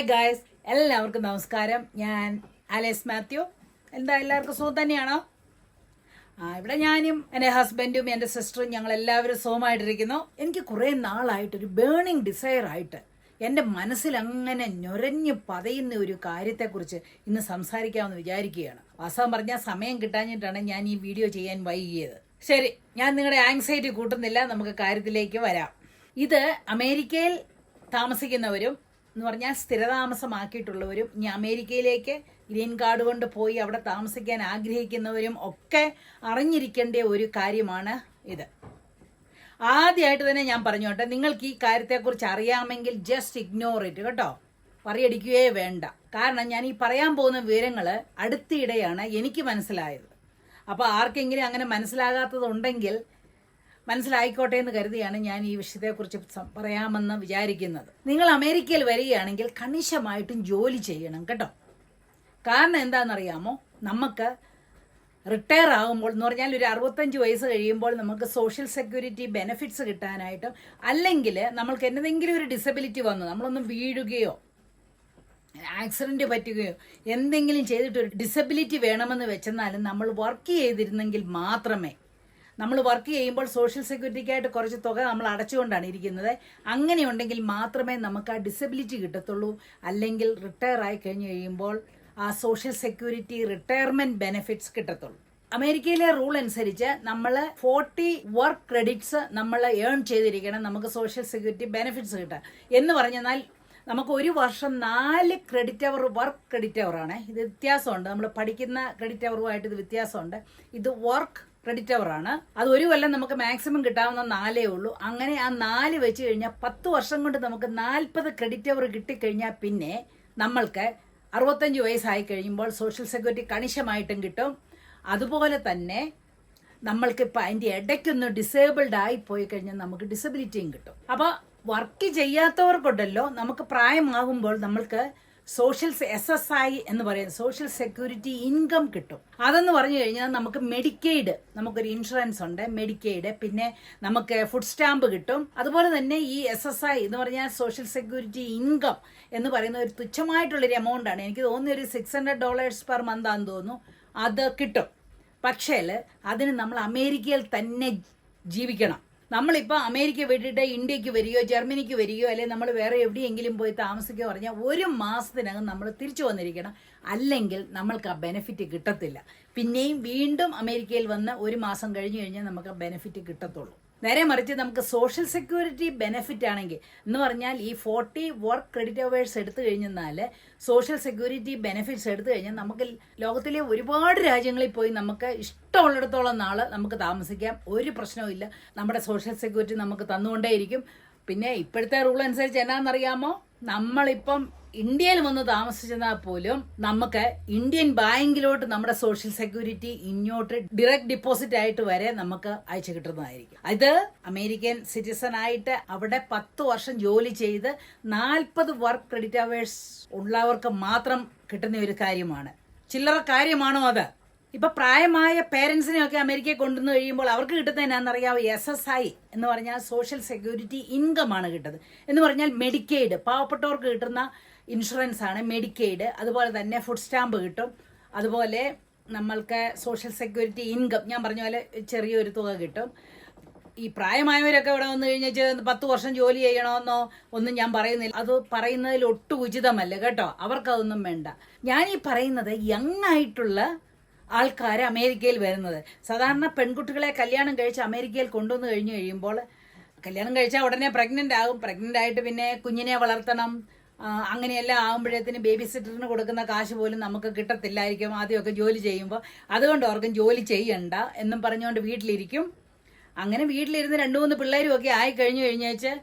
Hi guys എല്ലാവർക്കും നമസ്കാരം. ഞാൻ അലേസ് മാത്യു. എന്താ എല്ലാവർക്കും സുഖം തന്നെയാണോ? ആ ഇവിടെ ഞാനും എന്റെ ഹസ്ബൻഡും എന്റെ സിസ്റ്ററും ഞങ്ങൾ എല്ലാവരും സുഖമായിട്ടിരിക്കുന്നു. എനിക്ക് കുറേ നാളായിട്ടൊരു ബേണിംഗ് ഡിസയർ ആയിട്ട് എന്റെ മനസ്സിൽ അങ്ങനെ ഞൊരഞ്ഞ് പതയുന്ന ഒരു കാര്യത്തെക്കുറിച്ച് ഇന്ന് സംസാരിക്കാമെന്ന് വിചാരിക്കുകയാണ്. വാസ്തവം പറഞ്ഞാൽ സമയം കിട്ടാഞ്ഞിട്ടാണ് ഞാൻ ഈ വീഡിയോ ചെയ്യാൻ വൈകിയത്. ശരി ഞാൻ നിങ്ങളുടെ ആങ്സൈറ്റി കൂട്ടുന്നില്ല. നമുക്ക് കാര്യത്തിലേക്ക് വരാം. ഇത് അമേരിക്കയിൽ താമസിക്കുന്നവരും എന്ന് പറഞ്ഞാൽ സ്ഥിരതാമസമാക്കിയിട്ടുള്ളവരും ഇനി അമേരിക്കയിലേക്ക് ഗ്രീൻ കാർഡ് കൊണ്ട് പോയി അവിടെ താമസിക്കാൻ ആഗ്രഹിക്കുന്നവരും ഒക്കെ അറിഞ്ഞിരിക്കേണ്ട ഒരു കാര്യമാണ് ഇത്. ആദ്യമായിട്ട് തന്നെ ഞാൻ പറഞ്ഞോട്ടെ നിങ്ങൾക്ക് ഈ കാര്യത്തെക്കുറിച്ച് അറിയാമെങ്കിൽ ജസ്റ്റ് ഇഗ്നോർ ഇറ്റ് കേട്ടോ. പറയടിക്കുകയേ വേണ്ട. കാരണം ഞാൻ ഈ പറയാൻ പോകുന്ന വിവരങ്ങൾ അടുത്തിടെയാണ് എനിക്ക് മനസ്സിലായത്. അപ്പോൾ ആർക്കെങ്കിലും അങ്ങനെ മനസ്സിലാകാത്തതുണ്ടെങ്കിൽ മനസ്സിലായിക്കോട്ടെ എന്ന് കരുതിയാണ് ഞാൻ ഈ വിഷയത്തെക്കുറിച്ച് പറയാമെന്ന് വിചാരിക്കുന്നത്. നിങ്ങൾ അമേരിക്കയിൽ വരികയാണെങ്കിൽ കണിശമായിട്ടും ജോലി ചെയ്യണം കേട്ടോ. കാരണം എന്താണെന്നറിയാമോ? നമുക്ക് റിട്ടയർ ആകുമ്പോൾ എന്ന് പറഞ്ഞാൽ ഒരു അറുപത്തഞ്ച് വയസ്സ് കഴിയുമ്പോൾ നമുക്ക് സോഷ്യൽ സെക്യൂരിറ്റി ബെനിഫിറ്റ്സ് കിട്ടാനായിട്ടും അല്ലെങ്കിൽ നമ്മൾക്ക് എന്തെങ്കിലും ഒരു ഡിസബിലിറ്റി വന്നു നമ്മളൊന്നും വീഴുകയോ ആക്സിഡന്റ് പറ്റുകയോ എന്തെങ്കിലും ചെയ്തിട്ട് ഒരു ഡിസബിലിറ്റി വേണമെന്ന് വെച്ചെന്നാലും നമ്മൾ വർക്ക് ചെയ്തിരുന്നെങ്കിൽ മാത്രമേ നമ്മൾ വർക്ക് ചെയ്യുമ്പോൾ സോഷ്യൽ സെക്യൂരിറ്റിക്കായിട്ട് കുറച്ച് തുക നമ്മൾ അടച്ചുകൊണ്ടാണ് ഇരിക്കുന്നത്. അങ്ങനെയുണ്ടെങ്കിൽ മാത്രമേ നമുക്ക് ആ ഡിസബിലിറ്റി കിട്ടത്തുള്ളൂ. അല്ലെങ്കിൽ റിട്ടയർ ആയി കഴിഞ്ഞ് കഴിയുമ്പോൾ ആ സോഷ്യൽ സെക്യൂരിറ്റി റിട്ടയർമെന്റ് ബെനിഫിറ്റ്സ് കിട്ടത്തുള്ളൂ. അമേരിക്കയിലെ റൂൾ അനുസരിച്ച് നമ്മൾ ഫോർട്ടി വർക്ക് ക്രെഡിറ്റ്സ് നമ്മൾ ഏൺ ചെയ്തിരിക്കണം. നമുക്ക് സോഷ്യൽ സെക്യൂരിറ്റി ബെനിഫിറ്റ്സ് കിട്ടുക എന്ന് പറഞ്ഞാൽ നമുക്ക് ഒരു വർഷം നാല് ക്രെഡിറ്റ് അവർ വർക്ക് ക്രെഡിറ്റ് അവർ ആണ്. ഇത് വ്യത്യാസമുണ്ട്. നമ്മൾ പഠിക്കുന്ന ക്രെഡിറ്റ് അവറുമായിട്ട് ഇത് വ്യത്യാസമുണ്ട്. ഇത് വർക്ക് ക്രെഡിറ്റ് അവറാണ് അത് ഒരു കൊല്ലം നമുക്ക് മാക്സിമം കിട്ടാവുന്ന നാലേ ഉള്ളൂ. അങ്ങനെ ആ നാല് വെച്ച് കഴിഞ്ഞാൽ പത്ത് വർഷം കൊണ്ട് നമുക്ക് നാൽപ്പത് ക്രെഡിറ്റ് അവർ കിട്ടിക്കഴിഞ്ഞാൽ പിന്നെ നമ്മൾക്ക് അറുപത്തഞ്ച് വയസ്സായി കഴിയുമ്പോൾ സോഷ്യൽ സെക്യൂരിറ്റി കണിശമായിട്ടും കിട്ടും. അതുപോലെ തന്നെ നമ്മൾക്ക് ഇപ്പം അതിന്റെ ഇടയ്ക്കൊന്ന് ഡിസേബിൾഡ് ആയി പോയി കഴിഞ്ഞാൽ നമുക്ക് ഡിസബിലിറ്റിയും കിട്ടും. അപ്പോൾ വർക്ക് ചെയ്യാത്തവർക്കുണ്ടല്ലോ. നമുക്ക് പ്രായമാകുമ്പോൾ നമ്മൾക്ക് സോഷ്യൽ എസ് എസ് ഐ എന്ന് പറയുന്നത് സോഷ്യൽ സെക്യൂരിറ്റി ഇൻകം കിട്ടും. അതെന്ന് പറഞ്ഞു കഴിഞ്ഞാൽ നമുക്ക് മെഡിക്കെയ്ഡ് നമുക്കൊരു ഇൻഷുറൻസ് ഉണ്ട് മെഡിക്കെയ്ഡ് പിന്നെ നമുക്ക് ഫുഡ് സ്റ്റാമ്പ് കിട്ടും. അതുപോലെ തന്നെ ഈ എസ് എസ് ഐ എന്ന് പറഞ്ഞാൽ സോഷ്യൽ സെക്യൂരിറ്റി ഇൻകം എന്ന് പറയുന്ന ഒരു തുച്ഛമായിട്ടുള്ളൊരു എമൗണ്ട് ആണ്. എനിക്ക് തോന്നുന്നു ഒരു സിക്സ് ഹൺഡ്രഡ് ഡോളേഴ്സ് പെർ ആണെന്ന് തോന്നുന്നു. അത് കിട്ടും. പക്ഷേ അതിന് നമ്മൾ അമേരിക്കയിൽ തന്നെ ജീവിക്കണം. നമ്മളിപ്പോൾ അമേരിക്ക വിട്ടിട്ട് ഇന്ത്യയ്ക്ക് വരികയോ ജർമ്മനിക്ക് വരികയോ അല്ലെങ്കിൽ നമ്മൾ വേറെ എവിടെയെങ്കിലും പോയി താമസിക്കുകയോ പറഞ്ഞാൽ ഒരു മാസത്തിനകം നമ്മൾ തിരിച്ചു വന്നിരിക്കണം. അല്ലെങ്കിൽ നമ്മൾക്ക് ആ ബെനിഫിറ്റ് കിട്ടത്തില്ല. പിന്നെയും വീണ്ടും അമേരിക്കയിൽ വന്ന് ഒരു മാസം കഴിഞ്ഞു കഴിഞ്ഞാൽ നമുക്ക് ആ ബെനിഫിറ്റ് കിട്ടത്തുള്ളൂ. നേരെ മറിച്ച് നമുക്ക് സോഷ്യൽ സെക്യൂരിറ്റി ബെനിഫിറ്റ് ആണെങ്കിൽ എന്ന് പറഞ്ഞാൽ ഈ ഫോർട്ടി വർക്ക് ക്രെഡിറ്റ് അവേഴ്സ് എടുത്തു കഴിഞ്ഞാൽ സോഷ്യൽ സെക്യൂരിറ്റി ബെനിഫിറ്റ്സ് എടുത്തു കഴിഞ്ഞാൽ നമുക്ക് ലോകത്തിലെ ഒരുപാട് രാജ്യങ്ങളിൽ പോയി നമുക്ക് ഇഷ്ടമുള്ളിടത്തോളം നാൾ നമുക്ക് താമസിക്കാം. ഒരു പ്രശ്നവും നമ്മുടെ സോഷ്യൽ സെക്യൂരിറ്റി നമുക്ക് തന്നുകൊണ്ടേയിരിക്കും. പിന്നെ ഇപ്പോഴത്തെ റൂൾ അനുസരിച്ച് എന്നാണെന്നറിയാമോ നമ്മളിപ്പം ഇന്ത്യയിൽ വന്ന് താമസിച്ചെന്നാൽ പോലും നമുക്ക് ഇന്ത്യൻ ബാങ്കിലോട്ട് നമ്മുടെ സോഷ്യൽ സെക്യൂരിറ്റി ഇങ്ങോട്ട് ഡയറക്റ്റ് ഡിപ്പോസിറ്റ് ആയിട്ട് വരെ നമുക്ക് അയച്ചു കിട്ടുന്നതായിരിക്കും. അത് അമേരിക്കൻ സിറ്റിസൺ ആയിട്ട് അവിടെ പത്ത് വർഷം ജോലി ചെയ്ത് നാൽപ്പത് വർക്ക് ക്രെഡിറ്റ് അവേഴ്സ് ഉള്ളവർക്ക് മാത്രം കിട്ടുന്ന ഒരു കാര്യമാണ്. ചില്ലറ കാര്യമാണോ അത്? ഇപ്പൊ പ്രായമായ പേരൻസിനെയൊക്കെ അമേരിക്കയിൽ കൊണ്ടുവന്ന് കഴിയുമ്പോൾ അവർക്ക് കിട്ടുന്നത് എന്നാണെന്നറിയാമോ എസ് എസ് ഐ എന്ന് പറഞ്ഞാൽ സോഷ്യൽ സെക്യൂരിറ്റി ഇൻകം ആണ് കിട്ടുന്നത്. എന്ന് പറഞ്ഞാൽ മെഡിക്കെയ്ഡ് പാവപ്പെട്ടവർക്ക് കിട്ടുന്ന ഇൻഷുറൻസ് ആണ് മെഡിക്കെയ്ഡ് അതുപോലെ തന്നെ ഫുഡ് സ്റ്റാമ്പ് കിട്ടും. അതുപോലെ നമ്മൾക്ക് സോഷ്യൽ സെക്യൂരിറ്റി ഇൻകം ഞാൻ പറഞ്ഞ പോലെ ചെറിയൊരു തുക കിട്ടും. ഈ പ്രായമായവരൊക്കെ ഇവിടെ വന്നു കഴിഞ്ഞാൽ പത്ത് വർഷം ജോലി ചെയ്യണമെന്നോ ഒന്നും ഞാൻ പറയുന്നില്ല. അത് പറയുന്നതിൽ ഒട്ടും ഉചിതമല്ല കേട്ടോ. അവർക്കതൊന്നും വേണ്ട. ഞാൻ ഈ പറയുന്നത് യങ് ആയിട്ടുള്ള ആൾക്കാർ അമേരിക്കയിൽ വരുന്നത്. സാധാരണ പെൺകുട്ടികളെ കല്യാണം കഴിച്ച് അമേരിക്കയിൽ കൊണ്ടുവന്ന് കഴിഞ്ഞു കഴിയുമ്പോൾ കല്യാണം കഴിച്ചാൽ ഉടനെ പ്രഗ്നന്റ് ആകും. പ്രഗ്നന്റ് ആയിട്ട് പിന്നെ കുഞ്ഞിനെ വളർത്തണം. അങ്ങനെയെല്ലാം ആകുമ്പോഴത്തേന് ബേബി സിറ്ററിന് കൊടുക്കുന്ന കാശ് പോലും നമുക്ക് കിട്ടത്തില്ലായിരിക്കും. ആദ്യമൊക്കെ ജോലി ചെയ്യുമ്പോൾ. അതുകൊണ്ട് ഓർക്കും ജോലി ചെയ്യണ്ട എന്നും പറഞ്ഞുകൊണ്ട് വീട്ടിലിരിക്കും. അങ്ങനെ വീട്ടിലിരുന്ന് രണ്ട് മൂന്ന് പിള്ളേരും ഒക്കെ ആയി കഴിഞ്ഞു കഴിഞ്ഞാൽ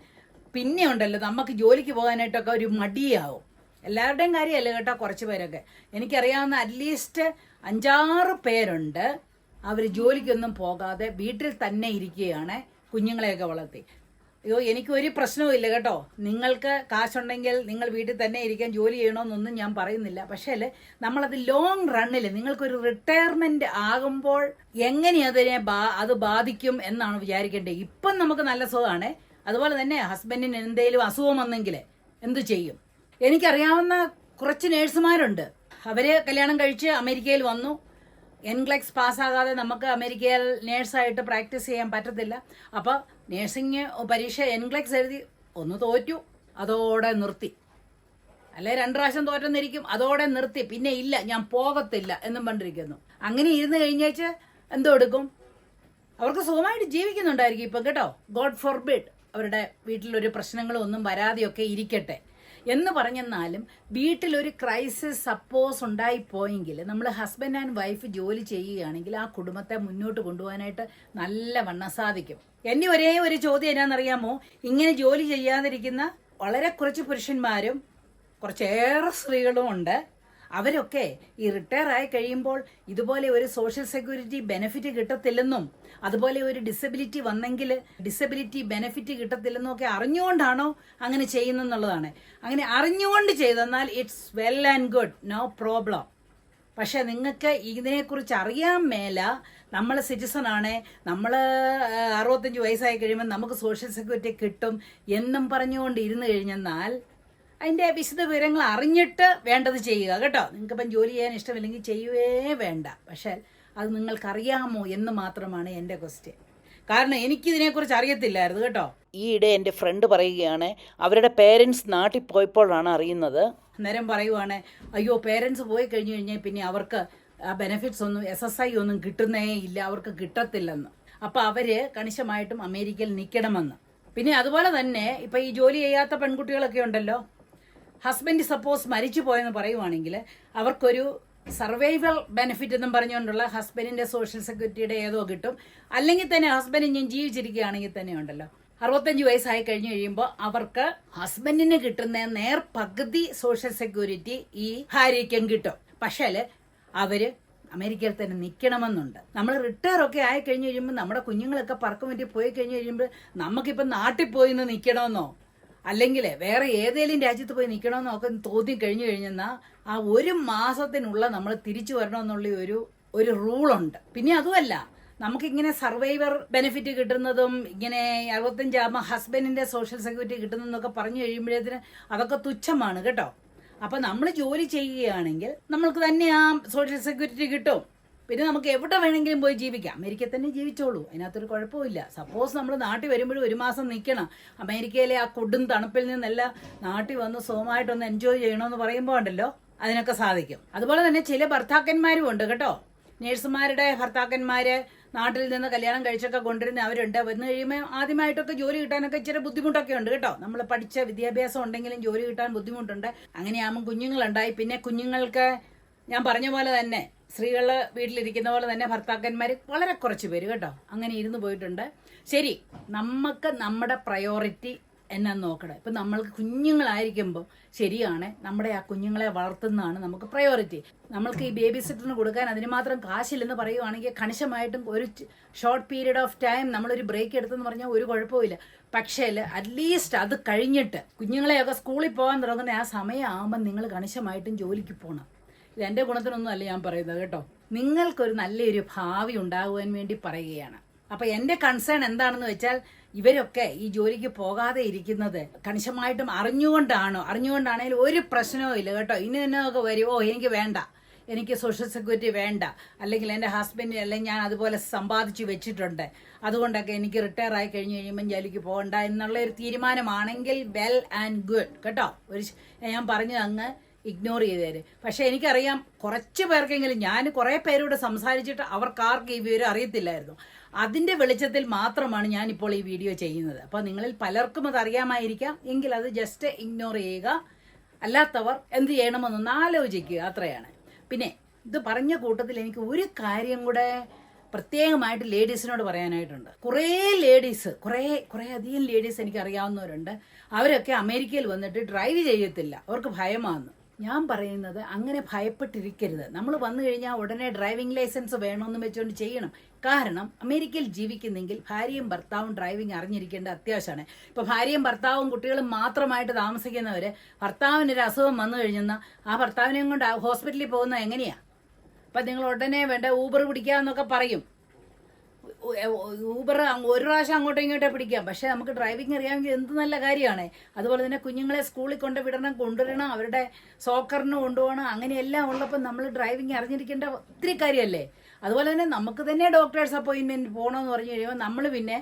പിന്നെ ഉണ്ടല്ലോ നമുക്ക് ജോലിക്ക് പോകാനായിട്ടൊക്കെ ഒരു മടിയാവും. എല്ലാവരുടെയും കാര്യമല്ല കേട്ടോ കുറച്ച് പേരൊക്കെ. എനിക്കറിയാവുന്ന അറ്റ്ലീസ്റ്റ് അഞ്ചാറ് പേരുണ്ട്. അവർ ജോലിക്കൊന്നും പോകാതെ വീട്ടിൽ തന്നെ ഇരിക്കുകയാണ് കുഞ്ഞുങ്ങളെയൊക്കെ വളർത്തി. അയ്യോ എനിക്ക് ഒരു പ്രശ്നവും ഇല്ല കേട്ടോ. നിങ്ങൾക്ക് കാശുണ്ടെങ്കിൽ നിങ്ങൾ വീട്ടിൽ തന്നെ ഇരിക്കാൻ ജോലി ചെയ്യണമെന്നൊന്നും ഞാൻ പറയുന്നില്ല. പക്ഷേ നമ്മളത് ലോങ് റണ്ണിൽ നിങ്ങൾക്കൊരു റിട്ടയർമെന്റ് ആകുമ്പോൾ എങ്ങനെ അതിനെ ബാ- അത് ബാധിക്കും എന്നാണ് വിചാരിക്കേണ്ടത്. ഇപ്പം നമുക്ക് നല്ല സുഖമാണ്. അതുപോലെ തന്നെ ഹസ്ബൻഡിന് എന്തെങ്കിലും അസുഖം വന്നെങ്കിൽ എന്തു ചെയ്യും? എനിക്കറിയാവുന്ന കുറച്ച് നേഴ്സുമാരുണ്ട്. അവർ കല്യാണം കഴിച്ച് അമേരിക്കയിൽ വന്നു. എൻഗ്ലെക്സ് പാസ്സാകാതെ നമുക്ക് അമേരിക്കയിൽ നേഴ്സായിട്ട് പ്രാക്ടീസ് ചെയ്യാൻ പറ്റത്തില്ല. അപ്പോൾ നേഴ്സിംഗ് പരീക്ഷ എൻഗ്ലെക്സ് എഴുതി ഒന്ന് തോറ്റു അതോടെ നിർത്തി. അല്ലെ രണ്ട് പ്രാവശ്യം തോറ്റെന്നിരിക്കും അതോടെ നിർത്തി. പിന്നെ ഇല്ല ഞാൻ പോകത്തില്ല എന്നും പണ്ടിരിക്കുന്നു അങ്ങനെ ഇരുന്ന് കഴിഞ്ഞേച്ച് എന്തോ എടുക്കും? അവർക്ക് സുഖമായിട്ട് ജീവിക്കുന്നുണ്ടായിരിക്കും ഇപ്പം കേട്ടോ? ഗോഡ് ഫോർബിഡ് അവരുടെ വീട്ടിലൊരു പ്രശ്നങ്ങളും ഒന്നും വരാതെയൊക്കെ ഇരിക്കട്ടെ. എന്ന് പറഞ്ഞെന്നാലും വീട്ടിലൊരു ക്രൈസിസ് സപ്പോസ് ഉണ്ടായിപ്പോയെങ്കിൽ നമ്മൾ ഹസ്ബൻഡ് ആൻഡ് വൈഫ് ജോലി ചെയ്യുകയാണെങ്കിൽ ആ കുടുംബത്തെ മുന്നോട്ട് കൊണ്ടുപോകാനായിട്ട് നല്ല വണ്ണം സാധിക്കും. എന്നെ ഒരേ ഒരു ചോദ്യം എന്നാണെന്നറിയാമോ ഇങ്ങനെ ജോലി ചെയ്യാതിരിക്കുന്ന വളരെ കുറച്ച് പുരുഷന്മാരും കുറച്ചേറെ സ്ത്രീകളും ഉണ്ട്. അവരൊക്കെ ഈ റിട്ടയർ ആയി കഴിയുമ്പോൾ ഇതുപോലെ ഒരു സോഷ്യൽ സെക്യൂരിറ്റി ബെനിഫിറ്റ് കിട്ടത്തില്ലെന്നും അതുപോലെ ഒരു ഡിസബിലിറ്റി വന്നെങ്കിൽ ഡിസബിലിറ്റി ബെനഫിറ്റ് കിട്ടത്തില്ലെന്നൊക്കെ അറിഞ്ഞുകൊണ്ടാണോ അങ്ങനെ ചെയ്യുന്നെന്നുള്ളതാണ് അങ്ങനെ അറിഞ്ഞുകൊണ്ട് ചെയ്തെന്നാൽ it's well and good no problem പക്ഷേ നിങ്ങൾക്ക് ഇതിനെക്കുറിച്ച് അറിയാൻ മേല നമ്മൾ സിറ്റിസൺ ആണ് നമ്മൾ അറുപത്തഞ്ച് വയസ്സായി കഴിയുമ്പോൾ നമുക്ക് സോഷ്യൽ സെക്യൂരിറ്റി കിട്ടും എന്നും പറഞ്ഞുകൊണ്ട് ഇരുന്ന് കഴിഞ്ഞെന്നാൽ അതിന്റെ വിശദ വിവരങ്ങൾ അറിഞ്ഞിട്ട് വേണ്ടത് ചെയ്യുക കേട്ടോ. നിങ്ങൾക്കിപ്പം ജോലി ചെയ്യാൻ ഇഷ്ടമില്ലെങ്കിൽ ചെയ്യുവേ വേണ്ട. പക്ഷേ അത് നിങ്ങൾക്കറിയാമോ എന്ന് മാത്രമാണ് എന്റെ ക്വസ്റ്റ്യൻ കാരണം എനിക്കിതിനെക്കുറിച്ച് അറിയത്തില്ലായിരുന്നു കേട്ടോ. ഈയിടെ എന്റെ ഫ്രണ്ട് പറയുകയാണ് അവരുടെ പേരൻസ് നാട്ടിൽ പോയപ്പോഴാണ് അറിയുന്നത്. അന്നേരം പറയുവാണ് അയ്യോ പേരൻസ് പോയി കഴിഞ്ഞു കഴിഞ്ഞാൽ പിന്നെ അവർക്ക് ആ ബെനിഫിറ്റ്സ് ഒന്നും എസ് എസ് ഐ ഒന്നും കിട്ടുന്നേ ഇല്ല അവർക്ക് കിട്ടത്തില്ലെന്ന്. അപ്പോൾ അവർ കണിശമായിട്ടും അമേരിക്കയിൽ നിൽക്കണമെന്ന്. പിന്നെ അതുപോലെ തന്നെ ഇപ്പം ഈ ജോലി ചെയ്യാത്ത പെൺകുട്ടികളൊക്കെ ഉണ്ടല്ലോ. ഹസ്ബൻഡ് സപ്പോസ് മരിച്ചു പോയെന്ന് പറയുവാണെങ്കിൽ അവർക്കൊരു സർവൈവൽ ബെനിഫിറ്റ് എന്നും പറഞ്ഞുകൊണ്ടുള്ള ഹസ്ബൻഡിന്റെ സോഷ്യൽ സെക്യൂരിറ്റിയുടെ ഏതോ കിട്ടും. അല്ലെങ്കിൽ തന്നെ ഹസ്ബൻഡ് ഞാൻ ജീവിച്ചിരിക്കുകയാണെങ്കിൽ തന്നെ ഉണ്ടല്ലോ. അറുപത്തഞ്ച് വയസ്സായി കഴിഞ്ഞു കഴിയുമ്പോൾ അവർക്ക് ഹസ്ബൻഡിന് കിട്ടുന്ന നേർ പകുതി സോഷ്യൽ സെക്യൂരിറ്റി ഈ ഭാര്യയ്ക്കും കിട്ടും. പക്ഷേ അവർ അമേരിക്കയിൽ തന്നെ നിൽക്കണമെന്നുണ്ട് നമ്മൾ റിട്ടയർ ഒക്കെ ആയി കഴിഞ്ഞു കഴിയുമ്പോൾ നമ്മുടെ കുഞ്ഞുങ്ങളൊക്കെ പറക്കം വേണ്ടി പോയി കഴിഞ്ഞു കഴിയുമ്പോൾ നമുക്കിപ്പോൾ നാട്ടിൽ പോയി നിന്ന് നിൽക്കണമെന്നോ അല്ലെങ്കിൽ വേറെ ഏതെങ്കിലും രാജ്യത്ത് പോയി നിൽക്കണമെന്നൊക്കെ തോന്നി കഴിഞ്ഞു കഴിഞ്ഞെന്നാൽ ആ ഒരു മാസത്തിനുള്ള നമ്മൾ തിരിച്ചു വരണമെന്നുള്ള ഒരു ഒരു റൂളുണ്ട്. പിന്നെ അതുമല്ല നമുക്കിങ്ങനെ സർവൈവർ ബെനിഫിറ്റ് കിട്ടുന്നതും ഇങ്ങനെ അറുപത്തഞ്ചാകുമ്പോൾ ഹസ്ബൻഡിന്റെ സോഷ്യൽ സെക്യൂരിറ്റി കിട്ടുന്നതെന്നൊക്കെ പറഞ്ഞു കഴിയുമ്പോഴത്തേന് അതൊക്കെ തുച്ഛമാണ് കേട്ടോ. അപ്പം നമ്മൾ ജോലി ചെയ്യുകയാണെങ്കിൽ നമ്മൾക്ക് തന്നെ ആ സോഷ്യൽ സെക്യൂരിറ്റി കിട്ടും. പിന്നെ നമുക്ക് എവിടെ വേണമെങ്കിലും പോയി ജീവിക്കാം. അമേരിക്ക തന്നെ ജീവിച്ചോളൂ. അതിനകത്തൊരു കുഴപ്പമില്ല സപ്പോസ് നമ്മൾ നാട്ടിൽ വരുമ്പോഴും ഒരു മാസം നിൽക്കണം അമേരിക്കയിലെ ആ കൊടും തണുപ്പിൽ നിന്നെല്ലാം നാട്ടിൽ വന്ന് സുഖമായിട്ടൊന്ന് എൻജോയ് ചെയ്യണമെന്ന് പറയുമ്പോൾ ഉണ്ടല്ലോ അതിനൊക്കെ സാധിക്കും. അതുപോലെ തന്നെ ചില ഭർത്താക്കന്മാരും ഉണ്ട് കേട്ടോ. നേഴ്സുമാരുടെ ഭർത്താക്കന്മാര് നാട്ടിൽ നിന്ന് കല്യാണം കഴിച്ചൊക്കെ കൊണ്ടുവരുന്ന അവരുണ്ട്. വന്നു കഴിയുമ്പോൾ ആദ്യമായിട്ടൊക്കെ ജോലി കിട്ടാനൊക്കെ ഇച്ചിരി ബുദ്ധിമുട്ടൊക്കെ ഉണ്ട് കേട്ടോ. നമ്മൾ പഠിച്ച വിദ്യാഭ്യാസം ഉണ്ടെങ്കിലും ജോലി കിട്ടാൻ ബുദ്ധിമുട്ടുണ്ട്. അങ്ങനെയാകുമ്പോൾ കുഞ്ഞുങ്ങളുണ്ടായി. പിന്നെ കുഞ്ഞുങ്ങൾക്ക് ഞാൻ പറഞ്ഞ പോലെ തന്നെ സ്ത്രീകൾ വീട്ടിലിരിക്കുന്ന പോലെ തന്നെ ഭർത്താക്കന്മാർ വളരെ കുറച്ച് പേര് കേട്ടോ. അങ്ങനെ ഇരുന്ന് പോയിട്ടുണ്ട്. ശരി നമുക്ക് നമ്മുടെ പ്രയോറിറ്റി എന്നാ നോക്കണേ ഇപ്പം നമ്മൾക്ക് കുഞ്ഞുങ്ങളായിരിക്കുമ്പോൾ ശരിയാണ് നമ്മുടെ ആ കുഞ്ഞുങ്ങളെ വളർത്തുന്നതാണ് നമുക്ക് പ്രയോറിറ്റി നമ്മൾക്ക് ഈ ബേബി സിറ്ററിന് കൊടുക്കാൻ അതിന് മാത്രം കാശില്ലെന്ന് പറയുവാണെങ്കിൽ കണിശമായിട്ടും ഒരു ഷോർട്ട് പീരീഡ് ഓഫ് ടൈം നമ്മളൊരു ബ്രേക്ക് എടുത്തെന്ന് പറഞ്ഞാൽ ഒരു കുഴപ്പമില്ല പക്ഷേ അറ്റ്ലീസ്റ്റ് അത് കഴിഞ്ഞിട്ട് കുഞ്ഞുങ്ങളെയൊക്കെ സ്കൂളിൽ പോകാൻ തുടങ്ങുന്ന ആ സമയമാകുമ്പോൾ നിങ്ങൾ കണിശമായിട്ടും ജോലിക്ക് പോകണം എന്റെ ഗുണത്തിനൊന്നും അല്ല ഞാൻ പറയുന്നത് കേട്ടോ. നിങ്ങൾക്കൊരു നല്ലൊരു ഭാവി ഉണ്ടാകുവാൻ വേണ്ടി പറയുകയാണ്. അപ്പൊ എന്റെ കൺസേൺ എന്താണെന്ന് വെച്ചാൽ ഇവരൊക്കെ ഈ ജോലിക്ക് പോകാതെ ഇരിക്കുന്നത് കണിശമായിട്ടും അറിഞ്ഞുകൊണ്ടാണോ? അറിഞ്ഞുകൊണ്ടാണെങ്കിൽ ഒരു പ്രശ്നവും ഇല്ല കേട്ടോ. ഇന്ന തന്നെ വരുമോ എനിക്ക് വേണ്ട. എനിക്ക് സോഷ്യൽ സെക്യൂരിറ്റി വേണ്ട. അല്ലെങ്കിൽ എന്റെ ഹസ്ബൻഡ് അല്ലെങ്കിൽ ഞാൻ അതുപോലെ സമ്പാദിച്ചു വെച്ചിട്ടുണ്ട്. അതുകൊണ്ടൊക്കെ എനിക്ക് റിട്ടയർ ആയി കഴിഞ്ഞ് കഴിയുമ്പോൾ ജോലിക്ക് പോകണ്ട എന്നുള്ള ഒരു തീരുമാനമാണെങ്കിൽ വെൽ ആൻഡ് ഗുഡ് കേട്ടോ. ഒരു ഞാൻ പറഞ്ഞു അങ്ങ് ഇഗ്നോർ ചെയ്തേര്. പക്ഷെ എനിക്കറിയാം കുറച്ച് പേർക്കെങ്കിലും ഞാൻ കുറേ പേരോട് സംസാരിച്ചിട്ട് അവർക്കാർക്കും ഈ വിവരം അറിയത്തില്ലായിരുന്നു. അതിന്റെ വെളിച്ചത്തിൽ മാത്രമാണ് ഞാൻ ഇപ്പോൾ ഈ വീഡിയോ ചെയ്യുന്നത്. അപ്പോൾ നിങ്ങളിൽ പലർക്കും അത് അറിയാമായിരിക്കാം. എങ്കിൽ അത് ജസ്റ്റ് ഇഗ്നോർ ചെയ്യുക. അല്ലാത്തവർ എന്ത് ചെയ്യണമെന്നൊന്ന് ആലോചിക്കുക. അത്രയാണ്. പിന്നെ ഇത് പറഞ്ഞ കൂട്ടത്തിൽ എനിക്ക് ഒരു കാര്യം കൂടെ പ്രത്യേകമായിട്ട് ലേഡീസിനോട് പറയാനായിട്ടുണ്ട്. കുറേ ലേഡീസ് കുറേ കുറേ അധികം ലേഡീസ് എനിക്ക് അറിയാവുന്നവരുണ്ട് അവരൊക്കെ അമേരിക്കയിൽ വന്നിട്ട് ഡ്രൈവ് ചെയ്യത്തില്ല. അവർക്ക് ഭയമാണെന്ന് ഞാൻ പറയുന്നത് അങ്ങനെ ഭയപ്പെട്ടിരിക്കരുത്. നമ്മൾ വന്നു കഴിഞ്ഞാൽ ഉടനെ ഡ്രൈവിംഗ് ലൈസൻസ് വേണമെന്ന് വെച്ചുകൊണ്ട് ചെയ്യണം. കാരണം അമേരിക്കയിൽ ജീവിക്കുന്നെങ്കിൽ ഭാര്യയും ഭർത്താവും ഡ്രൈവിംഗ് അറിഞ്ഞിരിക്കേണ്ട അത്യാവശ്യമാണ്. ഇപ്പൊ ഭാര്യയും ഭർത്താവും കുട്ടികളും മാത്രമായിട്ട് താമസിക്കുന്നവര് ഭർത്താവിനൊരു അസുഖം വന്നു കഴിഞ്ഞെന്നാൽ ആ ഭർത്താവിനെയും കൊണ്ട് ഹോസ്പിറ്റലിൽ പോകുന്നത് എങ്ങനെയാ? അപ്പൊ നിങ്ങൾ ഉടനെ വേണ്ട ഊബർ പിടിക്കാന്നൊക്കെ പറയും. ഊബർ ഒരു പ്രാവശ്യം അങ്ങോട്ടും ഇങ്ങോട്ടും പിടിക്കാം. പക്ഷേ നമുക്ക് ഡ്രൈവിംഗ് അറിയാമെങ്കിൽ എന്ത് നല്ല കാര്യമാണ്. അതുപോലെ തന്നെ കുഞ്ഞുങ്ങളെ സ്കൂളിൽ കൊണ്ട് വിടണം കൊണ്ടുവരണം അവരുടെ സോക്കറിന് കൊണ്ടുപോകണം അങ്ങനെയെല്ലാം ഉള്ളപ്പോൾ നമ്മൾ ഡ്രൈവിംഗ് അറിഞ്ഞിരിക്കേണ്ട ഒത്തിരി കാര്യമല്ലേ? അതുപോലെ തന്നെ നമുക്ക് തന്നെ ഡോക്ടേഴ്സ് അപ്പോയിൻമെന്റ് പോകണമെന്ന് പറഞ്ഞു കഴിയുമ്പോൾ നമ്മൾ പിന്നെ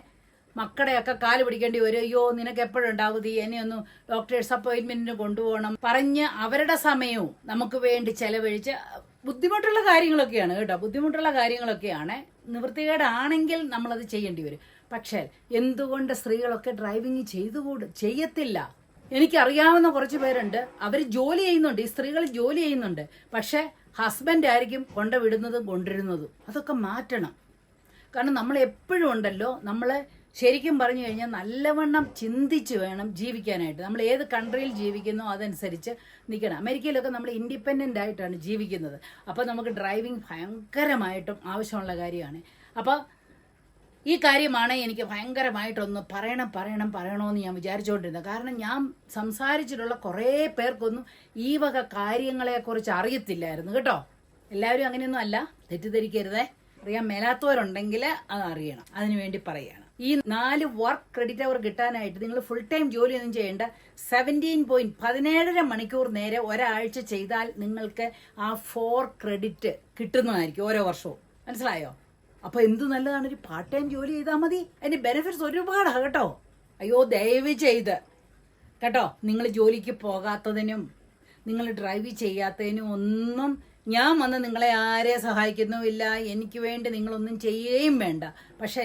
മക്കളെയൊക്കെ കാൽ പിടിക്കേണ്ടി വരും. അയ്യോ നിനക്ക് എപ്പോഴുണ്ടാവും എന്നെ ഒന്ന് ഡോക്ടേഴ്സ് അപ്പോയിൻമെന്റിന് കൊണ്ടുപോകണം. പറഞ്ഞ് അവരുടെ സമയവും നമുക്ക് വേണ്ടി ചെലവഴിച്ച് ബുദ്ധിമുട്ടുള്ള കാര്യങ്ങളൊക്കെയാണ് കേട്ടോ. ബുദ്ധിമുട്ടുള്ള കാര്യങ്ങളൊക്കെയാണ്. നിവൃത്തികേടാണെങ്കിൽ നമ്മളത് ചെയ്യേണ്ടി വരും. പക്ഷേ എന്തുകൊണ്ട് സ്ത്രീകളൊക്കെ ഡ്രൈവിംഗ് ചെയ്തുകൂട് ചെയ്യത്തില്ല? എനിക്കറിയാവുന്ന കുറച്ച് പേരുണ്ട്. അവർ ജോലി ചെയ്യുന്നുണ്ട്. ഈ സ്ത്രീകൾ ജോലി ചെയ്യുന്നുണ്ട്. പക്ഷേ ഹസ്ബൻഡ് ആയിരിക്കും കൊണ്ടുവിടുന്നതും കൊണ്ടുവരുന്നതും അതൊക്കെ മാറ്റണം. കാരണം നമ്മൾ എപ്പോഴും ഉണ്ടല്ലോ നമ്മൾ ശരിക്കും പറഞ്ഞു കഴിഞ്ഞാൽ നല്ലവണ്ണം ചിന്തിച്ച് വേണം ജീവിക്കാനായിട്ട്. നമ്മൾ ഏത് കൺട്രിയിൽ ജീവിക്കുന്നോ അതനുസരിച്ച് നിൽക്കണം. അമേരിക്കയിലൊക്കെ നമ്മൾ ഇൻഡിപെൻഡന്റ് ആയിട്ടാണ് ജീവിക്കുന്നത്. അപ്പോൾ നമുക്ക് ഡ്രൈവിംഗ് ഭയങ്കരമായിട്ടും ആവശ്യമുള്ള കാര്യമാണ്. അപ്പോൾ ഈ കാര്യമാണ് എനിക്ക് ഭയങ്കരമായിട്ടൊന്ന് പറയണം പറയണം പറയണമെന്ന് ഞാൻ വിചാരിച്ചുകൊണ്ടിരുന്നത്. കാരണം ഞാൻ സംസാരിച്ചിട്ടുള്ള കുറേ പേർക്കൊന്നും ഈ വക കാര്യങ്ങളെക്കുറിച്ച് അറിയത്തില്ലായിരുന്നു കേട്ടോ. എല്ലാവരും അങ്ങനെയൊന്നും അല്ല. തെറ്റിദ്ധരിക്കരുതേ. അറിയാൻ മേലാത്തവരുണ്ടെങ്കിൽ അത് അറിയണം. അതിനുവേണ്ടി പറയുകയാണ്. ഈ നാല് വർക്ക് ക്രെഡിറ്റ് അവർ കിട്ടാനായിട്ട് നിങ്ങൾ ഫുൾ ടൈം ജോലിയൊന്നും ചെയ്യേണ്ട. സെവന്റീൻ പോയിന്റ് പതിനേഴര മണിക്കൂർ നേരെ ഒരാഴ്ച ചെയ്താൽ നിങ്ങൾക്ക് ആ ഫോർ ക്രെഡിറ്റ് കിട്ടുന്നതായിരിക്കും ഓരോ വർഷവും. മനസ്സിലായോ? അപ്പോൾ എന്ത് നല്ലതാണ്? ഒരു പാർട്ട് ടൈം ജോലി ചെയ്താൽ മതി. അതിന്റെ ബെനിഫിറ്റ്സ് ഒരുപാടാണ് കേട്ടോ. അയ്യോ ദയവ് ചെയ്ത്. കേട്ടോ നിങ്ങൾ ജോലിക്ക് പോകാത്തതിനും നിങ്ങൾ ഡ്രൈവ് ചെയ്യാത്തതിനും ഒന്നും ഞാൻ വന്ന് നിങ്ങളെ ആരെ സഹായിക്കുന്നുമില്ല എനിക്ക് വേണ്ടി നിങ്ങളൊന്നും ചെയ്യുകയും വേണ്ട. പക്ഷേ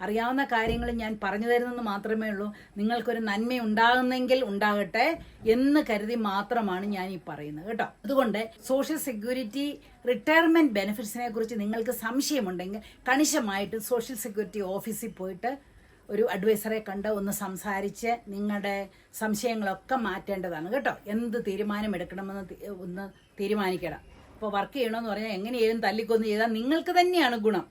അറിയാവുന്ന കാര്യങ്ങൾ ഞാൻ പറഞ്ഞു തരുന്നെന്ന് മാത്രമേ ഉള്ളൂ. നിങ്ങൾക്കൊരു നന്മ ഉണ്ടാകുന്നെങ്കിൽ ഉണ്ടാകട്ടെ എന്ന് കരുതി മാത്രമാണ് ഞാൻ ഈ പറയുന്നത് കേട്ടോ. അതുകൊണ്ട് സോഷ്യൽ സെക്യൂരിറ്റി റിട്ടയർമെന്റ് ബെനിഫിറ്റ്സിനെ കുറിച്ച് നിങ്ങൾക്ക് സംശയമുണ്ടെങ്കിൽ കണിശമായിട്ട് സോഷ്യൽ സെക്യൂരിറ്റി ഓഫീസിൽ പോയിട്ട് ഒരു അഡ്വൈസറെ കണ്ട് ഒന്ന് സംസാരിച്ച് നിങ്ങളുടെ സംശയങ്ങളൊക്കെ മാറ്റേണ്ടതാണ് കേട്ടോ. എന്ത് തീരുമാനം എടുക്കണമെന്ന് ഒന്ന് തീരുമാനിക്കണം. ഇപ്പോൾ വർക്ക് ചെയ്യണമെന്ന് പറഞ്ഞാൽ എങ്ങനെയായാലും തല്ലിക്കൊന്ന് ചെയ്താൽ നിങ്ങൾക്ക് തന്നെയാണ് ഗുണം.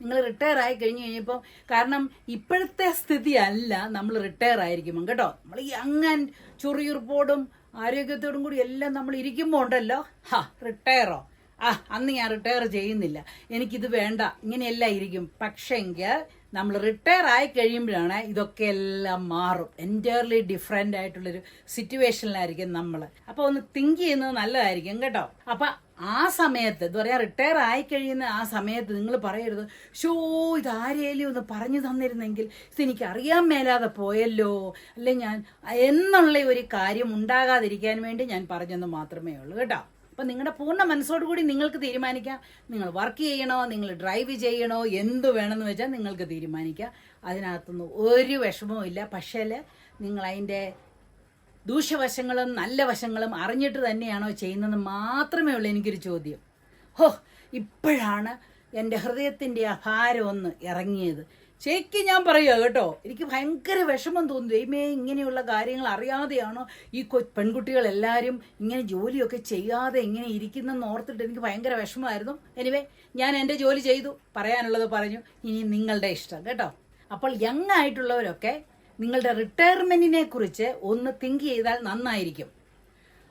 നിങ്ങൾ റിട്ടയർ ആയി കഴിഞ്ഞു കഴിഞ്ഞപ്പോൾ കാരണം ഇപ്പോഴത്തെ സ്ഥിതി അല്ല നമ്മൾ റിട്ടയർ ആയിരിക്കുമ്പോൾ കേട്ടോ? നമ്മൾ യങ് ആൻഡ് ചുറിയുറുപ്പോടും ആരോഗ്യത്തോടും കൂടി എല്ലാം നമ്മൾ ഇരിക്കുമ്പോൾ ഉണ്ടല്ലോ. ഹാ റിട്ടയറോ ആ അന്ന് ഞാൻ റിട്ടയർ ചെയ്യുന്നില്ല. എനിക്കിത് വേണ്ട. ഇങ്ങനെയല്ല ഇരിക്കും. പക്ഷെങ്കിൽ നമ്മൾ റിട്ടയർ ആയി കഴിയുമ്പോഴാണ് ഇതൊക്കെ എല്ലാം മാറും. എന്റയർലി ഡിഫറെന്റ് ആയിട്ടുള്ളൊരു സിറ്റുവേഷനിലായിരിക്കും നമ്മൾ അപ്പോൾ ഒന്ന് തിങ്ക് ചെയ്യുന്നത് നല്ലതായിരിക്കും കേട്ടോ? അപ്പം ആ സമയത്ത് എന്താ പറയുക റിട്ടയർ ആയി കഴിയുന്ന ആ സമയത്ത് നിങ്ങൾ പറയരുത് ഷോ ഇത് ആരെയും ഒന്ന് പറഞ്ഞു തന്നിരുന്നെങ്കിൽ ഇതെനിക്ക് അറിയാൻ മേലാതെ പോയല്ലോ. അല്ലെ ഞാൻ എന്നുള്ള ഒരു കാര്യം ഉണ്ടാകാതിരിക്കാൻ വേണ്ടി ഞാൻ പറഞ്ഞെന്ന് മാത്രമേ ഉള്ളൂ കേട്ടോ. അപ്പം നിങ്ങളുടെ പൂർണ മനസ്സോടുകൂടി നിങ്ങൾക്ക് തീരുമാനിക്കാം. നിങ്ങൾ വർക്ക് ചെയ്യണോ നിങ്ങൾ ഡ്രൈവ് ചെയ്യണോ എന്ത് വേണമെന്ന് വെച്ചാൽ നിങ്ങൾക്ക് തീരുമാനിക്കാം. അതിനകത്തൊന്നും ഒരു വിഷമവും ഇല്ല. പക്ഷേ നിങ്ങൾ അതിന്റെ ദൂഷ്യവശങ്ങളും നല്ല വശങ്ങളും അറിഞ്ഞിട്ട് തന്നെയാണോ ചെയ്യുന്നത് മാത്രമേ ഉള്ളൂ എനിക്കൊരു ചോദ്യം. ഹോ ഇപ്പോഴാണ് എന്റെ ഹൃദയത്തിന്റെ ആ ഭാരം ഒന്ന് ഇറങ്ങിയത്. ശരിക്കും ഞാൻ പറയുക കേട്ടോ എനിക്ക് ഭയങ്കര വിഷമം തോന്നുന്നു. ദൈവമേ ഇങ്ങനെയുള്ള കാര്യങ്ങൾ അറിയാതെയാണോ ഈ കൊ പെൺകുട്ടികളെല്ലാവരും ഇങ്ങനെ ജോലിയൊക്കെ ചെയ്യാതെ ഇങ്ങനെ ഇരിക്കുന്നെന്ന് ഓർത്തിട്ട് എനിക്ക് ഭയങ്കര വിഷമമായിരുന്നു. എനിവേ ഞാൻ എന്റെ ജോലി ചെയ്തു പറയാനുള്ളത് പറഞ്ഞു. ഇനി നിങ്ങളുടെ ഇഷ്ടം കേട്ടോ. അപ്പോൾ യങ് ആയിട്ടുള്ളവരൊക്കെ നിങ്ങളുടെ റിട്ടയർമെന്റിനെ കുറിച്ച് ഒന്ന് തിങ്ക് ചെയ്താൽ നന്നായിരിക്കും.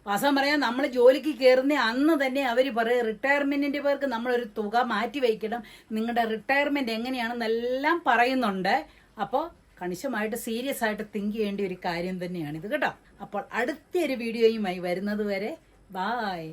വാസം പറയാം നമ്മൾ ജോലിക്ക് കയറുന്ന അന്ന് തന്നെ അവർ പറയും റിട്ടയർമെന്റിന്റെ പേർക്ക് നമ്മളൊരു തുക മാറ്റി വയ്ക്കണം. നിങ്ങളുടെ റിട്ടയർമെന്റ് എങ്ങനെയാണെന്നെല്ലാം പറയുന്നുണ്ട്. അപ്പോൾ കണിശമായിട്ട് സീരിയസ് ആയിട്ട് തിങ്ക് ചെയ്യേണ്ട ഒരു കാര്യം ഇത് കേട്ടോ. അപ്പോൾ അടുത്തൊരു വീഡിയോയുമായി വരുന്നത് വരെ ബായ്